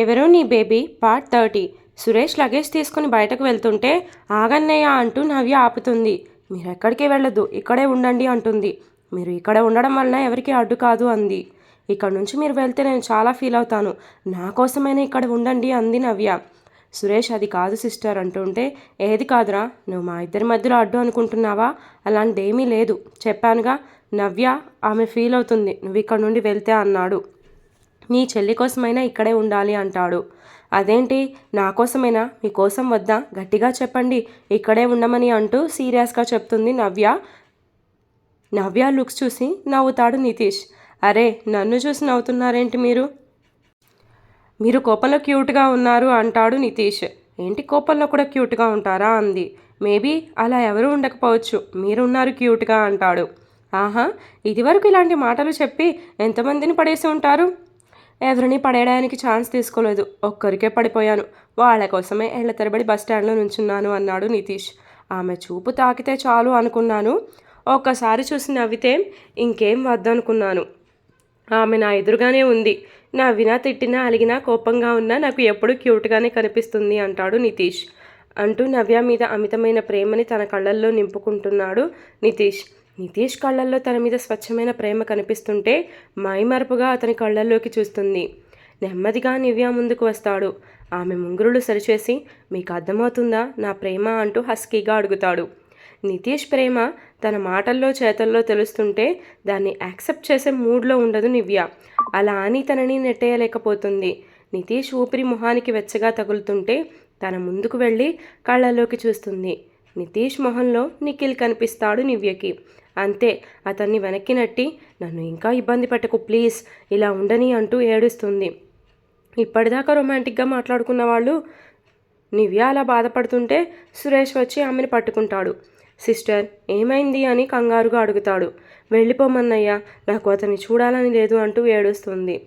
ఎవరో నీ baby part thirty. Suresh luggage తీసుకుని బయటకు వెళ్తుంటే ఆగన్నయ్య అంటూ నవ్య ఆపుతుంది. మీరు ఎక్కడికి వెళ్ళదు ఇక్కడే ఉండండి అంటుంది. మీరు ఇక్కడ ఉండడం వలన ఎవరికి అడ్డు కాదు అంది. ఇక్కడ నుంచి మీరు వెళ్తే నేను చాలా ఫీల్ అవుతాను. నా కోసమైనా ఇక్కడ ఉండండి అంది నవ్య. సురేష్ అది కాదు సిస్టర్ అంటుంటే ఏది కాదురా నువ్వు మా ఇద్దరి మధ్యలో అడ్డు అనుకుంటున్నావా? అలాంటిదేమీ లేదు చెప్పానుగా. నవ్య ఆమె ఫీల్ అవుతుంది. నువ్వు ఇక్కడ నుండి వెళ్తే అన్నాడు. నీ చెల్లి కోసమైనా ఇక్కడే ఉండాలి అంటాడు. అదేంటి? నా కోసమైనా? మీకోసం వద్దా? గట్టిగా చెప్పండి. ఇక్కడే ఉండమని అంటూ సీరియస్గా చెప్తుంది నవ్య. నవ్య లుక్స్ చూసి నవ్వుతాడు నితీష్. అరే నన్ను చూసి నవ్వుతున్నారేంటి మీరు? మీరు కోపంలో క్యూట్గా ఉన్నారు అంటాడు నితీష్. ఏంటి కోపంలో కూడా క్యూట్గా ఉంటారా? అంది. మేబీ అలా ఎవరు ఉండకపోవచ్చు. మీరున్నారు క్యూట్గా అంటాడు. ఆహా ఇదివరకు ఇలాంటి మాటలు చెప్పి ఎంతమందిని పడేసి ఉంటారు? ఎవరిని పడేయడానికి ఛాన్స్ తీసుకోలేదు. ఒక్కరికే పడిపోయాను. వాళ్ళ కోసమే ఏళ్ళ తరబడి బస్ స్టాండ్లో నుంచున్నాను అన్నాడు నితీష్. ఆమె చూపు తాకితే చాలు అనుకున్నాను. ఒక్కసారి చూసి నవ్వితే ఇంకేం వద్దనుకున్నాను. ఆమె నా ఎదురుగానే ఉంది. నవ్వినా తిట్టినా అలిగినా కోపంగా ఉన్నా నాకు ఎప్పుడూ క్యూట్గానే కనిపిస్తుంది అంటాడు నితీష్. అంటూ నవ్య మీద అమితమైన ప్రేమని తన కళ్ళల్లో నింపుకుంటున్నాడు నితీష్. నితీష్ కళ్ళల్లో తన మీద స్వచ్ఛమైన ప్రేమ కనిపిస్తుంటే మైమరపుగా అతని కళ్ళల్లోకి చూస్తుంది. నెమ్మదిగా నివ్య ముందుకు వస్తాడు. ఆమె ముంగురులు సరిచేసి మీకు అర్థమవుతుందా? నా ప్రేమ అంటూ హస్కీగా అడుగుతాడు. నితీష్ ప్రేమ తన మాటల్లో చేతల్లో తెలుస్తుంటే దాన్ని యాక్సెప్ట్ చేసే మూడ్లో ఉండదు నివ్య. అలా అని తనని నెట్టేయలేకపోతుంది. నితీష్ ఊపిరి మొహానికి వెచ్చగా తగులుతుంటే తన ముందుకు వెళ్ళి కళ్ళలోకి చూస్తుంది. నితీష్ మొహంలో నిఖిల్ కనిపిస్తాడు నివ్యకి. అంతే అతన్ని వెనక్కి నట్టి నన్ను ఇంకా ఇబ్బంది పెట్టకు ప్లీజ్ ఇలా ఉండని అంటూ ఏడుస్తుంది. ఇప్పటిదాకా రొమాంటిక్గా మాట్లాడుకున్న వాళ్ళు నివ్య అలా బాధపడుతుంటే సురేష్ వచ్చి ఆమెను పట్టుకుంటాడు. సిస్టర్ ఏమైంది? అని కంగారుగా అడుగుతాడు. వెళ్ళిపోమన్నయ్యా నాకు అతన్ని చూడాలని లేదు అంటూ ఏడుస్తుంది.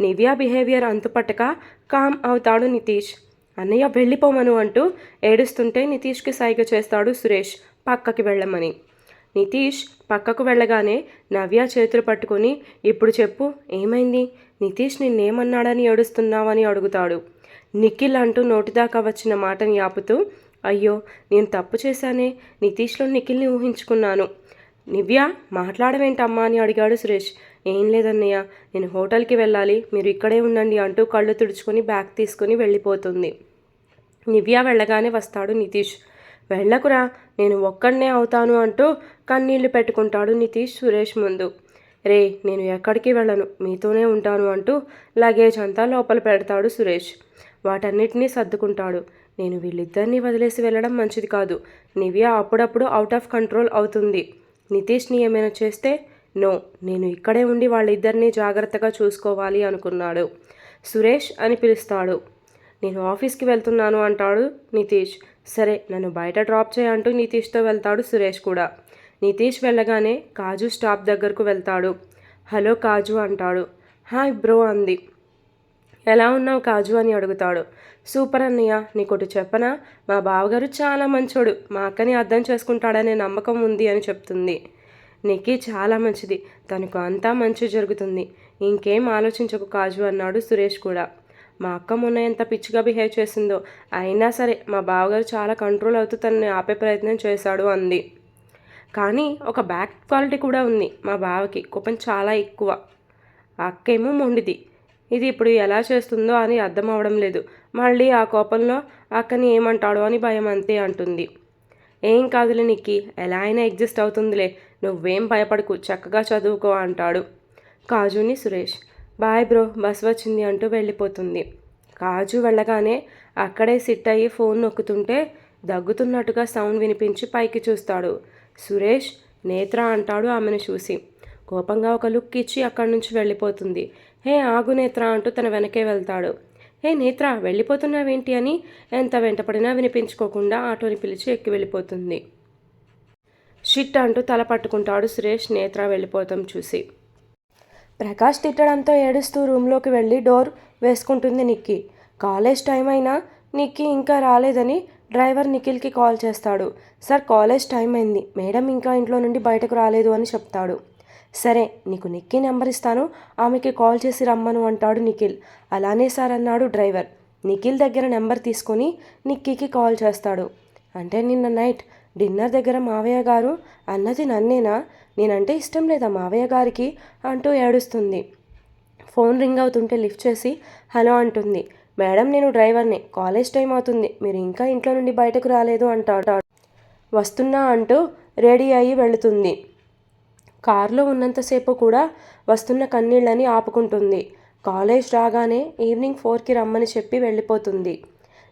నివ్య బిహేవియర్ అంతుపట్టక కామ్ అవుతాడు నితీష్. అన్నయ్య వెళ్ళిపోమను అంటూ ఏడుస్తుంటే నితీష్కి సైగ చేస్తాడు సురేష్ పక్కకి వెళ్ళమని. నితీష్ పక్కకు వెళ్ళగానే నవ్య చేతులు పట్టుకొని ఇప్పుడు చెప్పు ఏమైంది? నితీష్ నిన్నేమన్నాడని ఏడుస్తున్నావని అడుగుతాడు. నిఖిల్ అంటూ నోటిదాకా వచ్చిన మాటని ఆపుతూ అయ్యో నేను తప్పు చేశానే? నితీష్లో నిఖిల్ని ఊహించుకున్నాను. నివ్య మాట్లాడవేంటమ్మా? అని అడిగాడు సురేష్. ఏం లేదన్నయ్య నేను హోటల్కి వెళ్ళాలి. మీరు ఇక్కడే ఉండండి అంటూ కళ్ళు తుడుచుకొని బ్యాగ్ తీసుకుని వెళ్ళిపోతుంది. నివ్య వెళ్ళగానే వస్తాడు నితీష్. వెళ్ళకురా నేను ఒక్కడనే అవుతాను అంటూ కన్నీళ్ళు పెట్టుకుంటాడు నితీష్ సురేష్ ముందు. రే నేను ఎక్కడికి వెళ్ళను మీతోనే ఉంటాను అంటూ లగేజ్ అంతా లోపల పెడతాడు సురేష్. వాటన్నిటినీ సర్దుకుంటాడు. నేను వీళ్ళిద్దరినీ వదిలేసి వెళ్ళడం మంచిది కాదు. నివ్య అప్పుడప్పుడు అవుట్ ఆఫ్ కంట్రోల్ అవుతుంది. నితీష్ని ఏమైనా చేస్తే నో నేను ఇక్కడే ఉండి వాళ్ళిద్దరినీ జాగ్రత్తగా చూసుకోవాలి అనుకున్నాడు. సురేష్ అని పిలుస్తాడు. నేను ఆఫీస్కి వెళ్తున్నాను అంటాడు నితీష్. సరే నన్ను బయట డ్రాప్ చేయంటూ నితీష్తో వెళ్తాడు సురేష్ కూడా. నితీష్ వెళ్ళగానే కాజు స్టాప్ దగ్గరకు వెళ్తాడు. హలో కాజు అంటాడు. హాయ్ బ్రో అంది. ఎలా ఉన్నావు కాజు అని అడుగుతాడు. సూపర్ అన్నయ్య నీకోటి చెప్పనా? మా బావగారు చాలా మంచోడు. మా అక్కని అర్థం చేసుకుంటాడనే నమ్మకం ఉంది అని చెప్తుంది. నీకి చాలా మంచిది. తనకు అంతా మంచి జరుగుతుంది. ఇంకేం ఆలోచించకు కాజు అన్నాడు సురేష్ కూడా. మా అక్క మొన్న ఎంత పిచ్చిగా బిహేవ్ చేసిందో. అయినా సరే మా బావగారు చాలా కంట్రోల్ అవుతూ తనని ఆపే ప్రయత్నం చేశాడు అంది. కానీ ఒక బ్యాక్ క్వాలిటీ కూడా ఉంది. మా బావకి కోపం చాలా ఎక్కువ. అక్కేమో మొండిది. ఇది ఇప్పుడు ఎలా చేస్తుందో అని అర్థం అవడం లేదు. మళ్ళీ ఆ కోపంలో అక్కని ఏమంటాడో అని భయం అంతే అంటుంది. ఏం కాదులే నిక్కి ఎలా అయినా ఎగ్జిస్ట్ అవుతుందిలే. నువ్వేం భయపడకు చక్కగా చదువుకో అంటాడు. కాజుని సురేష్. బాయ్ బ్రో బస్ వచ్చింది అంటూ వెళ్ళిపోతుంది. కాజు వెళ్ళగానే అక్కడే సిట్ అయ్యి ఫోన్ నొక్కుతుంటే దగ్గుతున్నట్టుగా సౌండ్ వినిపించి పైకి చూస్తాడు. సురేష్ నేత్ర అంటాడు ఆమెను చూసి. కోపంగా ఒక లుక్ ఇచ్చి అక్కడి నుంచి వెళ్ళిపోతుంది. హే ఆగు నేత్ర అంటూ తన వెనకే వెళ్తాడు. హే నేత్ర వెళ్ళిపోతున్నావేంటి అని ఎంత వెంటపడినా వినిపించుకోకుండా ఆటోని పిలిచి ఎక్కి వెళ్ళిపోతుంది. షిట్ అంటూ తల పట్టుకుంటాడు సురేష్ నేత్ర వెళ్ళిపోతాం చూసి. ప్రకాష్ తిట్టడంతో ఏడుస్తూ రూమ్లోకి వెళ్ళి డోర్ వేసుకుంటుంది నిక్కి. కాలేజ్ టైం అయినా నిక్కి ఇంకా రాలేదని డ్రైవర్ నిఖిల్కి కాల్ చేస్తాడు. సార్ కాలేజ్ టైం అయింది. మేడం ఇంకా ఇంట్లో నుండి బయటకు రాలేదు అని చెప్తాడు. సరే నీకు నిక్కీ నెంబర్ ఇస్తాను. ఆమెకి కాల్ చేసి రమ్మను అంటాడు నిఖిల్. అలానే సార్ అన్నాడు డ్రైవర్. నిఖిల్ దగ్గర నెంబర్ తీసుకొని నిక్కీకి కాల్ చేస్తాడు. అంటే నిన్న నైట్ డిన్నర్ దగ్గర మావయ్య గారు అన్నది నన్నేనా? నేనంటే ఇష్టం లేదా మావయ్య గారికి అంటూ ఏడుస్తుంది. ఫోన్ రింగ్ అవుతుంటే లిఫ్ట్ చేసి హలో అంటుంది. మేడం నేను డ్రైవర్ని. కాలేజ్ టైం అవుతుంది. మీరు ఇంకా ఇంట్లో నుండి బయటకు రాలేదు అంటాడు. వస్తున్నా అంటూ రెడీ అయ్యి వెళుతుంది. కారులో ఉన్నంతసేపు కూడా వస్తున్న కన్నీళ్ళని ఆపుకుంటుంది. కాలేజ్ రాగానే ఈవినింగ్ ఫోర్కి రమ్మని చెప్పి వెళ్ళిపోతుంది.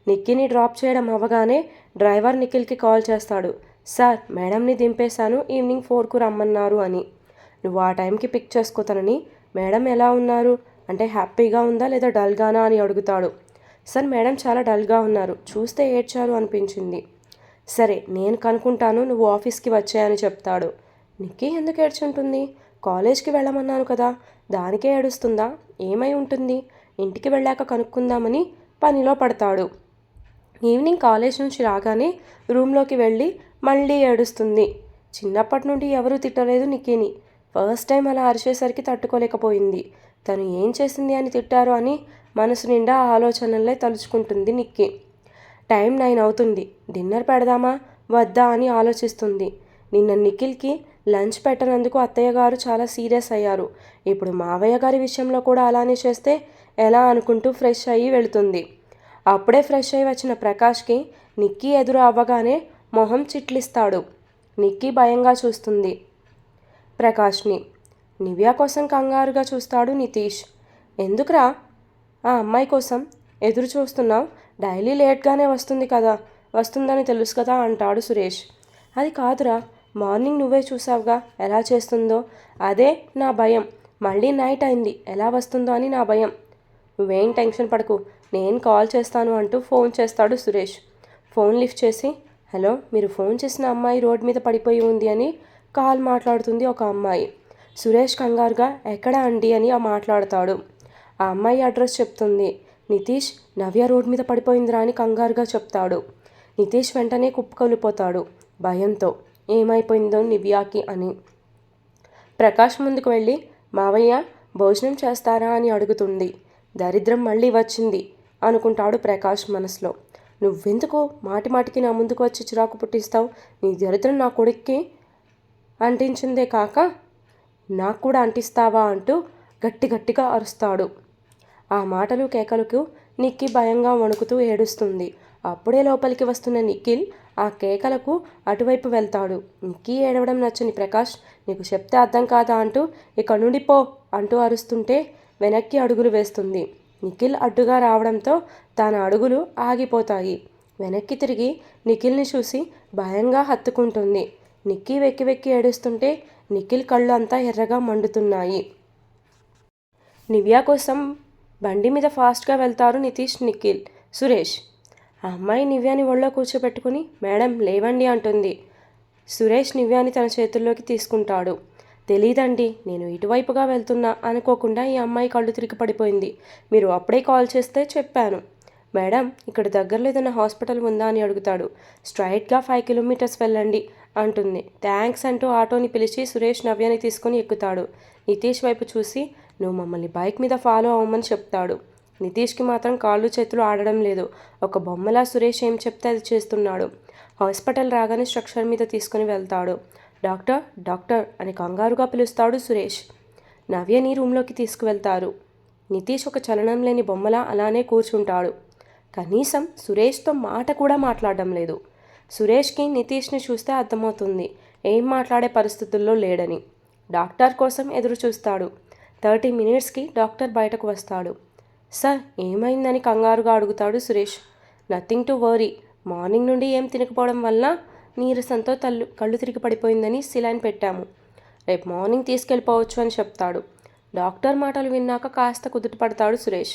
నిక్కిని డ్రాప్ చేయడం అవ్వగానే డ్రైవర్ నిఖిల్కి కాల్ చేస్తాడు. సార్ మేడంని దింపేశాను ఈవినింగ్ ఫోర్కు రమ్మన్నారు అని. నువ్వు ఆ టైంకి పిక్ చేసుకోతానని మేడం ఎలా ఉన్నారు? అంటే హ్యాపీగా ఉందా లేదా డల్గానా? అని అడుగుతాడు. సార్ మేడం చాలా డల్గా ఉన్నారు. చూస్తే ఏడ్చారు అనిపించింది. సరే నేను కనుక్కుంటాను నువ్వు ఆఫీస్కి వచ్చాయని చెప్తాడు. నిక్కీ ఎందుకు ఏడ్చుంటుంది? కాలేజ్కి వెళ్ళమన్నాను కదా. దానికే ఏడుస్తుందా? ఏమై ఉంటుంది? ఇంటికి వెళ్ళాక కనుక్కుందామని పనిలో పడతాడు. ఈవినింగ్ కాలేజ్ నుంచి రాగానే రూమ్లోకి వెళ్ళి మళ్ళీ ఏడుస్తుంది. చిన్నప్పటి నుండి ఎవరూ తిట్టలేదు నిక్కీని ఫస్ట్ టైం అలా అరిచేసరికి తట్టుకోలేకపోయింది. తను ఏం చేసింది అని తిట్టారు అని మనసు నిండా ఆలోచనలే తలుచుకుంటుంది నిక్కీ టైం నైన్ అవుతుంది. డిన్నర్ పెడదామా? వద్దా అని ఆలోచిస్తుంది. నిన్న నిఖిల్కి లంచ్ పెట్టనందుకు అత్తయ్య గారు చాలా సీరియస్ అయ్యారు. ఇప్పుడు మావయ్య గారి విషయంలో కూడా అలానే చేస్తే ఎలా అనుకుంటూ ఫ్రెష్ అయ్యి వెళుతుంది. అప్పుడే ఫ్రెష్ అయ్యి వచ్చిన ప్రకాష్కి నిక్కీ ఎదురు అవ్వగానే మొహం చిట్లిస్తాడు. నిక్కీ భయంగా చూస్తుంది. ప్రకాష్ని నివ్య కోసం కంగారుగా చూస్తాడు నితీష్. ఎందుకురా? ఆ అమ్మాయి కోసం ఎదురు చూస్తున్నావు? డైలీ లేట్గానే వస్తుంది కదా. వస్తుందని తెలుసు కదా అంటాడు సురేష్. అది కాదురా. మార్నింగ్ నువ్వే చూసావుగా ఎలా చేస్తుందో. అదే నా భయం. మళ్ళీ నైట్ అయింది. ఎలా వస్తుందో అని నా భయం. నువ్వేం టెన్షన్ పడకు. నేను కాల్ చేస్తాను అంటూ ఫోన్ చేస్తాడు సురేష్. ఫోన్ లిఫ్ట్ చేసి హలో మీరు ఫోన్ చేసిన అమ్మాయి రోడ్ మీద పడిపోయి ఉంది అని కాల్ మాట్లాడుతుంది ఒక అమ్మాయి. సురేష్ కంగారుగా ఎక్కడ అండి? అని మాట్లాడతాడు. ఆ అమ్మాయి అడ్రస్ చెప్తుంది. నితీష్ నవ్య రోడ్ మీద పడిపోయిందిరా అని కంగారుగా చెప్తాడు. నితీష్ వెంటనే కుప్పకొలిపోతాడు. భయంతో ఏమైపోయిందో నివ్యాకి అని. ప్రకాష్ ముందుకు వెళ్ళి మావయ్య భోజనం చేస్తారా? అని అడుగుతుంది. దరిద్రం మళ్ళీ వచ్చింది అనుకుంటాడు ప్రకాష్ మనసులో. నువ్వెందుకు మాటి మాటికి నా ముందుకు వచ్చి చిరాకు పుట్టిస్తావు? నీ దరిద్రం నా కొడుక్కి అంటించిందే కాక నాకు కూడా అంటిస్తావా అంటూ గట్టి గట్టిగా అరుస్తాడు. ఆ మాటలు కేకలకు నిక్కి భయంగా వణుకుతూ ఏడుస్తుంది. అప్పుడే లోపలికి వస్తున్న నిఖిల్ ఆ కేకలకు అటువైపు వెళ్తాడు. నిక్కీ ఏడవడం నచ్చని ప్రకాష్ నీకు చెప్తే అర్థం కాదా అంటూ ఇక నుండి పో అంటూ అరుస్తుంటే వెనక్కి అడుగులు వేస్తుంది. నిఖిల్ అడ్డుగా రావడంతో తన అడుగులు ఆగిపోతాయి. వెనక్కి తిరిగి నిఖిల్ని చూసి భయంగా హత్తుకుంటుంది. నిక్కీ వెక్కి వెక్కి ఏడుస్తుంటే నిఖిల్ కళ్ళు అంతా ఎర్రగా మండుతున్నాయి. నివ్యా కోసం బండి మీద ఫాస్ట్గా వెళ్తారు నితీష్ నిఖిల్ సురేష్. ఆ అమ్మాయి నివ్యాని ఒళ్ళో కూర్చోబెట్టుకుని మేడం లేవండి అంటుంది. సురేష్ నివ్యాని తన చేతుల్లోకి తీసుకుంటాడు. తెలీదండి నేను ఇటువైపుగా వెళ్తున్నా అనుకోకుండా ఈ అమ్మాయి కళ్ళు తిరిగి పడిపోయింది. మీరు అప్పుడే కాల్ చేస్తే చెప్పాను. మేడం ఇక్కడ దగ్గరలో ఏదైనా హాస్పిటల్ ఉందా అని అడుగుతాడు. స్ట్రైట్గా ఫైవ్ కిలోమీటర్స్ వెళ్ళండి అంటుంది. థ్యాంక్స్ అంటూ ఆటోని పిలిచి సురేష్ నవ్యని తీసుకొని ఎక్కుతాడు. నితీష్ వైపు చూసి నువ్వు మమ్మల్ని బైక్ మీద ఫాలో అవ్వమని చెప్తాడు. నితీష్కి మాత్రం కాళ్ళు చేతులు ఆడడం లేదు. ఒక బొమ్మలా సురేష్ ఏం చెప్తే అది చేస్తున్నాడు. హాస్పిటల్ రాగానే స్ట్రక్చర్ మీద తీసుకుని వెళ్తాడు. డాక్టర్ డాక్టర్ అని కంగారుగా పిలుస్తాడు సురేష్. నవ్యని రూమ్లోకి తీసుకువెళ్తారు. నితీష్ ఒక చలనం లేని బొమ్మలా అలానే కూర్చుంటాడు. కనీసం సురేష్తో మాట కూడా మాట్లాడడం లేదు. సురేష్కి నితీష్ని చూస్తే అర్థమవుతుంది ఏం మాట్లాడే పరిస్థితుల్లో లేడని. డాక్టర్ కోసం ఎదురు చూస్తాడు. థర్టీ మినిట్స్కి డాక్టర్ బయటకు వస్తాడు. సార్ ఏమైందని కంగారుగా అడుగుతాడు Suresh. Nothing to worry morning నుండి ఏం తినకపోవడం వల్ల నీరసంతో తల్లు కళ్ళు తిరిగి పడిపోయిందని సిలైన్ పెట్టాము. రేపు మార్నింగ్ తీసుకెళ్ళిపోవచ్చు అని చెప్తాడు. డాక్టర్ మాటలు విన్నాక కాస్త కుదుట పడతాడు సురేష్.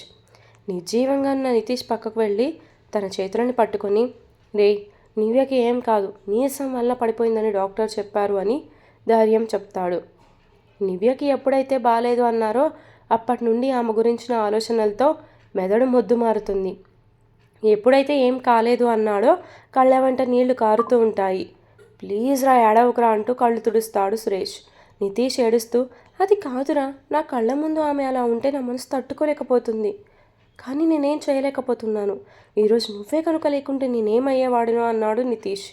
నిర్జీవంగా ఉన్న నితీష్ పక్కకు వెళ్ళి తన చేతులని పట్టుకొని రే నీవ్యకి ఏం కాదు నీరసం వల్ల పడిపోయిందని డాక్టర్ చెప్పారు అని ధైర్యం చెప్తాడు. నివ్యకి ఎప్పుడైతే బాగాలేదు అన్నారో అప్పటి నుండి ఆమె గురించిన ఆలోచనలతో మెదడు మొద్దు మారుతుంది. ఎప్పుడైతే ఏం కాలేదు అన్నాడో కళ్ళ వెంట నీళ్ళు కారుతూ ఉంటాయి. ప్లీజ్ రా ఏడవకురా అంటూ కళ్ళు తుడుస్తాడు సురేష్. నితీష్ ఏడుస్తూ అది కాదురా నా కళ్ళ ముందు ఆమె అలా ఉంటే నా మనసు తట్టుకోలేకపోతుంది. కానీ నేనేం చేయలేకపోతున్నాను. ఈరోజు నువ్వే కనుక లేకుంటే నేనేమయ్యేవాడునో అన్నాడు నితీష్.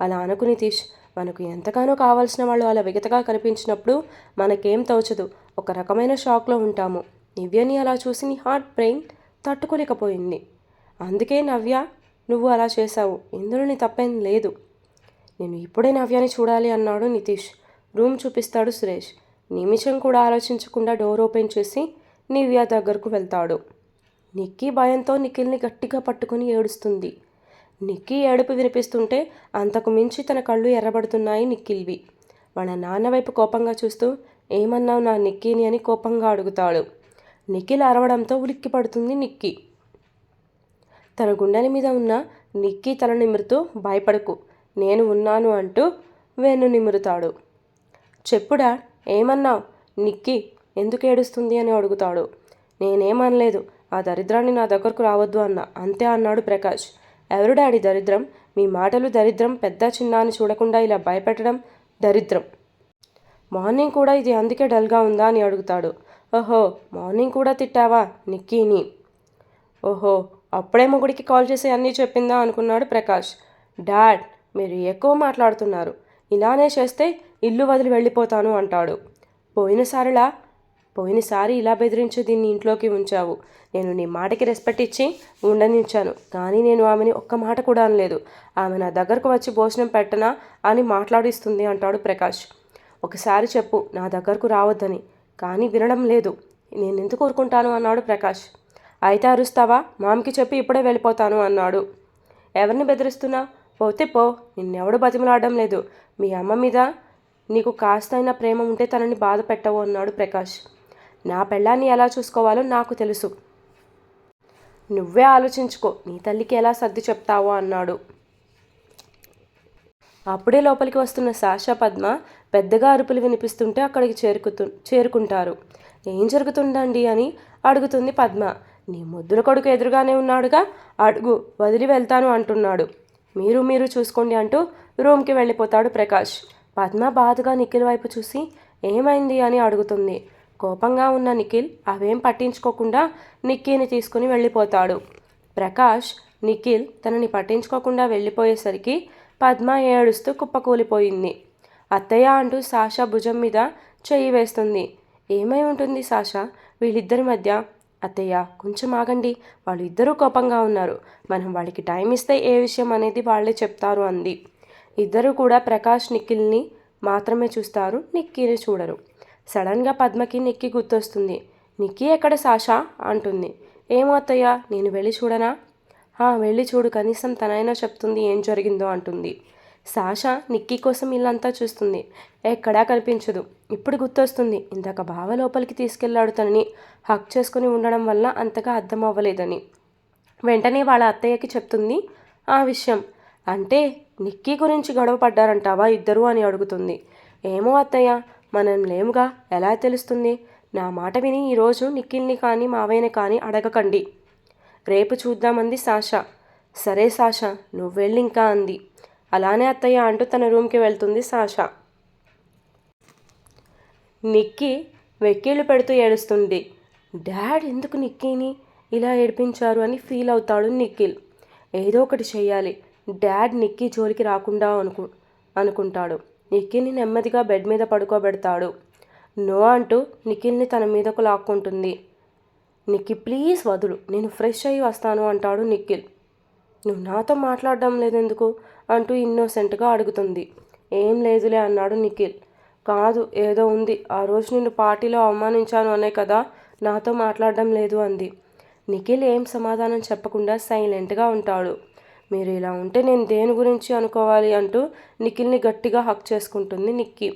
అలా అనుకు నితీష్. మనకు ఎంతగానో కావాల్సిన వాళ్ళు అలా విగతగా కనిపించినప్పుడు మనకేం తోచదు. ఒక రకమైన షాక్లో ఉంటాము. నివ్యని అలా చూసి నీ హార్ట్ బ్రెయిన్ తట్టుకోలేకపోయింది. అందుకే నవ్య నువ్వు అలా చేశావు. ఇందులో నీ తప్పేం లేదు. నేను ఇప్పుడే నవ్యాని చూడాలి అన్నాడు నితీష్. రూమ్ చూపిస్తాడు సురేష్. నిమిషం కూడా ఆలోచించకుండా డోర్ ఓపెన్ చేసి నివ్య దగ్గరకు వెళ్తాడు. నిక్కీ భయంతో నిఖిల్ని గట్టిగా పట్టుకుని ఏడుస్తుంది. నిక్కీ ఏడుపు వినిపిస్తుంటే అంతకు మించి తన కళ్ళు ఎర్రబడుతున్నాయి నిఖిల్వి. వాళ్ళ నాన్న వైపు కోపంగా చూస్తూ ఏమన్నావు నా నిక్కీని అని కోపంగా అడుగుతాడు. నిఖిల్ అరవడంతో ఉలిక్కి పడుతుంది నిక్కీ. తన గుండెల మీద ఉన్న నిక్కీ తల నిమురుతూ భయపడకు నేను ఉన్నాను అంటూ వెన్ను నిమురుతాడు. చెప్పుడా ఏమన్నావు? నిక్కీ ఎందుకు ఏడుస్తుంది? అని అడుగుతాడు. నేనేమనలేదు ఆ దరిద్రాన్ని నా దగ్గరకు రావద్దు అన్న. అంతే అన్నాడు ప్రకాష్. ఎవరు డాడీ దరిద్రం? మీ మాటలు దరిద్రం పెద్ద చిన్న అని చూడకుండా ఇలా భయపెట్టడం దరిద్రం. మార్నింగ్ కూడా ఇది అందుకే డల్గా ఉందా అని అడుగుతాడు. ఓహో మార్నింగ్ కూడా తిట్టావా నిక్కీని? ఓహో అప్పుడే మొగుడికి కాల్ చేసి అన్నీ చెప్పిందా అనుకున్నాడు ప్రకాష్. డాడ్ మీరు ఎక్కువ మాట్లాడుతున్నారు. ఇలానే చేస్తే ఇల్లు వదిలి వెళ్ళిపోతాను అంటాడు. పోయినసారిలా? పోయినసారి ఇలా బెదిరించి దీన్ని ఇంట్లోకి ఉంచావు. నేను నీ మాటకి రెస్పెక్ట్ ఇచ్చి ఉండనిచ్చాను. కానీ నేను ఆమెని ఒక్క మాట కూడా అనలేదు. ఆమె నా దగ్గరకు వచ్చి భోజనం పెట్టనా అని మాట్లాడిస్తుంది అంటాడు ప్రకాష్. ఒకసారి చెప్పు నా దగ్గరకు రావద్దని. కానీ వినడం లేదు. నేను ఎందుకు ఊరుకుంటాను అన్నాడు ప్రకాష్. అయితే అరుస్తావా? మామకి చెప్పి ఇప్పుడే వెళ్ళిపోతాను అన్నాడు. ఎవరిని బెదిరిస్తున్నా? పోతే పో. నిన్నెవడు బతిమలాడడం లేదు. మీ అమ్మ మీద నీకు కాస్తైనా ప్రేమ ఉంటే తనని బాధ పెట్టవు అన్నాడు ప్రకాష్. నా పెళ్ళాన్ని ఎలా చూసుకోవాలో నాకు తెలుసు. నువ్వే ఆలోచించుకో. నీ తల్లికి ఎలా సర్ది చెప్తావో అన్నాడు. అప్పుడే లోపలికి వస్తున్న సాషా పద్మ పెద్దగా అరుపులు వినిపిస్తుంటే అక్కడికి చేరుకుతు చేరుకుంటారు. ఏం జరుగుతుందండి అని అడుగుతుంది పద్మ. నీ ముద్దుల కొడుకు ఎదురుగానే ఉన్నాడుగా? అడుగు వదిలి వెళ్తాను అంటున్నాడు. మీరు మీరు చూసుకోండి అంటూ రూమ్కి వెళ్ళిపోతాడు ప్రకాష్. పద్మ బాధగా నిఖిల్ వైపు చూసి ఏమైంది అని అడుగుతుంది. కోపంగా ఉన్న నిఖిల్ అవేం పట్టించుకోకుండా నిక్కీని తీసుకుని వెళ్ళిపోతాడు. ప్రకాష్ నిఖిల్ తనని పట్టించుకోకుండా వెళ్ళిపోయేసరికి పద్మ ఏడుస్తూ కుప్పకూలిపోయింది. అత్తయ్య అంటూ సాషా భుజం మీద చెయ్యి వేస్తుంది. ఏమై ఉంటుంది సాషా? వీళ్ళిద్దరి మధ్య అత్తయ్య కొంచెం ఆగండి. వాళ్ళు ఇద్దరూ కోపంగా ఉన్నారు. మనం వాళ్ళకి టైం ఇస్తే ఏ విషయం అనేది వాళ్ళే చెప్తారు అంది. ఇద్దరూ కూడా ప్రకాష్ నిఖిల్ని మాత్రమే చూస్తారు. నిక్కీని చూడరు. సడన్గా పద్మకి నిక్కి గుర్తొస్తుంది. నిక్కీ ఎక్కడ సాషా? అంటుంది. ఏమో అత్తయ్య నేను వెళ్ళి చూడనా? వెళ్ళి చూడు. కనీసం తనైనా చెప్తుంది ఏం జరిగిందో అంటుంది. సాషా నిక్కీ కోసం ఇల్లంతా చూస్తుంది. ఎక్కడా కనిపించదు. ఇప్పుడు గుర్తొస్తుంది. ఇందాక బావ లోపలికి తీసుకెళ్ళాడు తనని. హక్ చేసుకుని ఉండడం వల్ల అంతగా అర్థం అవ్వలేదని. వెంటనే వాళ్ళ అత్తయ్యకి చెప్తుంది ఆ విషయం. అంటే నిక్కీ గురించి గొడవ పడ్డారంటావా ఇద్దరు అని అడుగుతుంది. ఏమో అత్తయ్య మనం లేముగా? ఎలా తెలుస్తుంది? నా మాట విని ఈరోజు నిఖిల్ని కానీ మావయ్యని కానీ అడగకండి. రేపు చూద్దామంది సాష. సరే సాష నువ్వు వెళ్ళింకా అంది. అలానే అత్తయ్య అంటూ తన రూమ్కి వెళ్తుంది సాష. నిక్కి వెక్కిళ్ళు పెడుతూ ఏడుస్తుంది. డాడ్ ఎందుకు నిక్కీని ఇలా ఏడిపించారు? అని ఫీల్ అవుతాడు నిఖిల్. ఏదో ఒకటి చేయాలి డాడ్ నిక్కీ జోలికి రాకుండా అనుకు అనుకుంటాడు. నిఖిల్ని నెమ్మదిగా బెడ్ మీద పడుకోబెడతాడు. నో అంటూ నిఖిల్ని తన మీదకు లాక్కుంటుంది. నిక్కి ప్లీజ్ వదులు. నేను ఫ్రెష్ అయ్యి వస్తాను అంటాడు నిఖిల్. నువ్వు నాతో మాట్లాడడం లేదెందుకు? అంటూ ఇన్నోసెంట్గా అడుగుతుంది. ఏం లేదులే అన్నాడు నిఖిల్. కాదు ఏదో ఉంది. ఆ రోజు నిన్ను పార్టీలో అవమానించాను అనే కదా నాతో మాట్లాడడం లేదు అంది. నిఖిల్ ఏం సమాధానం చెప్పకుండా సైలెంట్గా ఉంటాడు. మీరు ఇలా ఉంటే నేను దేని గురించి అనుకోవాలి అంటూ నిఖిల్ని గట్టిగా హక్ చేసుకుంటుంది నిక్కీ.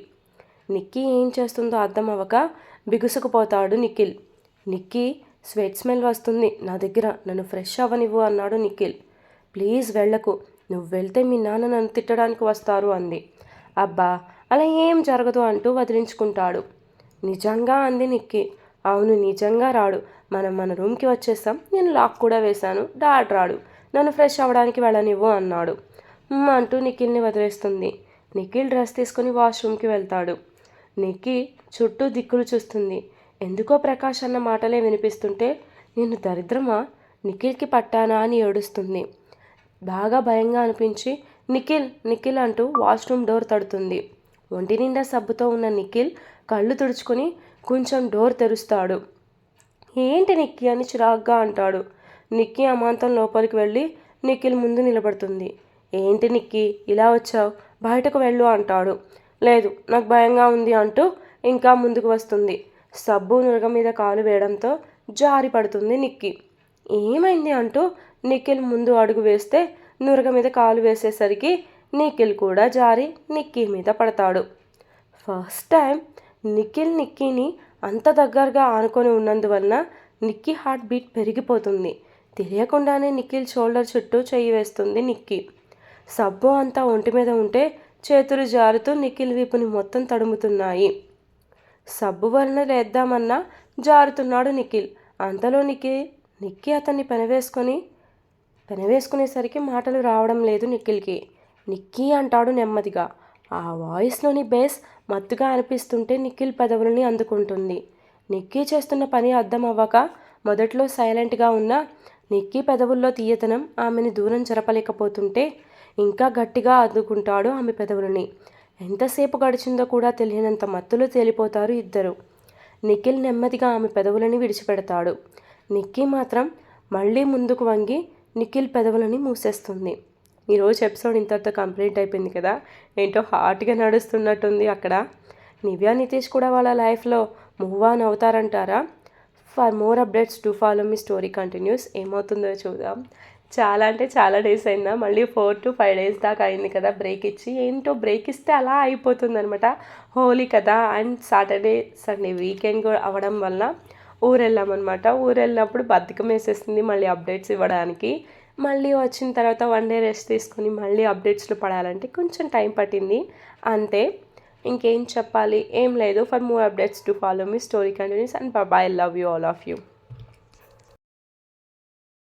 నిక్కీ ఏం చేస్తుందో అర్థం అవ్వక బిగుసుకుపోతాడు నిఖిల్. నిక్కీ స్వెట్ స్మెల్ వస్తుంది. నా దగ్గర నన్ను ఫ్రెష్ అవ్వనివ్వు అన్నాడు నిఖిల్. ప్లీజ్ వెళ్ళకు. నువ్వు వెళ్తే మీ నాన్న నన్ను తిట్టడానికి వస్తారు అంది. అబ్బా అలా ఏం జరగదు అంటూ వదిలించుకుంటాడు. నిజంగా అంది నిక్కి. అవును నిజంగా రాడు. మనం మన రూమ్కి వచ్చేస్తాం. నేను లాక్ కూడా వేశాను. డాడ్ రాడు. నన్ను ఫ్రెష్ అవ్వడానికి వెళ్ళనివ్వు అన్నాడు. అంటూ నిఖిల్ని వదిలేస్తుంది. నిఖిల్ డ్రెస్ తీసుకుని వాష్రూమ్కి వెళ్తాడు. నిక్కి చుట్టూ దిక్కులు చూస్తుంది. ఎందుకో ప్రకాష్ అన్న మాటలే వినిపిస్తుంటే నేను దరిద్రమా? నిఖిల్కి పట్టానా? అని ఏడుస్తుంది. బాగా భయంగా అనిపించి నిఖిల్ నిఖిల్ అంటూ వాష్రూమ్ డోర్ తడుతుంది. ఒంటి నిండా సబ్బుతో ఉన్న నిఖిల్ కళ్ళు తుడుచుకొని కొంచెం డోర్ తెరుస్తాడు. ఏంటి నిక్కి? అని చిరాగ్గా అంటాడు. నిక్కి అమాంతం లోపలికి వెళ్ళి నిఖిల్ ముందు నిలబడుతుంది. ఏంటి నిక్కి? ఇలా వచ్చావు? బయటకు వెళ్ళు అంటాడు. లేదు నాకు భయంగా ఉంది అంటూ ఇంకా ముందుకు వస్తుంది. సబ్బు నురగ మీద కాలు వేయడంతో జారి పడుతుంది నిక్కి. ఏమైంది? అంటూ నిఖిల్ ముందు అడుగు వేస్తే నురగ మీద కాలు వేసేసరికి నిఖిల్ కూడా జారి నిక్కీ మీద పడతాడు. ఫస్ట్ టైం నిఖిల్ నిక్కీని అంత దగ్గరగా ఆనుకొని ఉన్నందువలన నిక్కీ హార్ట్ బీట్ పెరిగిపోతుంది. తెలియకుండానే నిఖిల్ షోల్డర్ చుట్టూ చెయ్యి వేస్తుంది నిక్కీ. సబ్బు అంతా ఒంటి మీద ఉంటే చేతులు జారుతూ నిఖిల్ వీపుని మొత్తం తడుముతున్నాయి. సబ్బు వలన లేద్దామన్నా జారుతున్నాడు నిఖిల్. అంతలో నిఖిల్ నిక్కీ అతన్ని పెనవేసుకొని పెనవేసుకునేసరికి మాటలు రావడం లేదు నిఖిల్కి. నిక్కీ అంటాడు నెమ్మదిగా. ఆ వాయిస్లోని బేస్ మత్తుగా అనిపిస్తుంటే నిఖిల్ పెదవులని అందుకుంటుంది. నిక్కీ చేస్తున్న పని అర్థం అవ్వక మొదట్లో సైలెంట్గా ఉన్న నిక్కీ పెదవుల్లో తీయతనం ఆమెని దూరం జరపలేకపోతుంటే ఇంకా గట్టిగా అద్దుకుంటాడు ఆమె పెదవులని. ఎంతసేపు గడిచిందో కూడా తెలియనంత మత్తులో తేలిపోతారు ఇద్దరు. నిఖిల్ నెమ్మదిగా ఆమె పెదవులని విడిచిపెడతాడు. నిక్కీ మాత్రం మళ్ళీ ముందుకు వంగి నిఖిల్ పెదవులని మూసేస్తుంది. ఈరోజు ఎపిసోడ్ ఇంతటితో కంప్లీట్ అయిపోయింది కదా? ఏంటో హార్ట్గా నడుస్తున్నట్టుంది అక్కడ. నివ్యా నితీష్ కూడా వాళ్ళ లైఫ్లో move on అవుతారంటారా? For more updates to follow me story continues. ఏమవుతుందో చూద్దాం. చాలా అంటే చాలా డేస్ అయిందా? మళ్ళీ ఫోర్ టు ఫైవ్ డేస్ దాకా అయింది కదా బ్రేక్ ఇచ్చి. ఏంటో బ్రేక్ ఇస్తే అలా అయిపోతుంది అనమాట హోలీ కదా. అండ్ సాటర్డే సండే వీకెండ్ కూడా అవ్వడం వల్ల ఊరెళ్ళామన్నమాట. ఊరెళ్ళినప్పుడు ఊరు వెళ్ళినప్పుడు బద్ధకం వేసేస్తుంది మళ్ళీ అప్డేట్స్ ఇవ్వడానికి. మళ్ళీ వచ్చిన తర్వాత వన్ డే రెస్ట్ తీసుకొని మళ్ళీ అప్డేట్స్లో పడాలంటే కొంచెం టైం పట్టింది. అంతే. ఇంకేం చెప్పాలి? ఏం లేదు. For more updates to follow me story continues and bye love you all of you.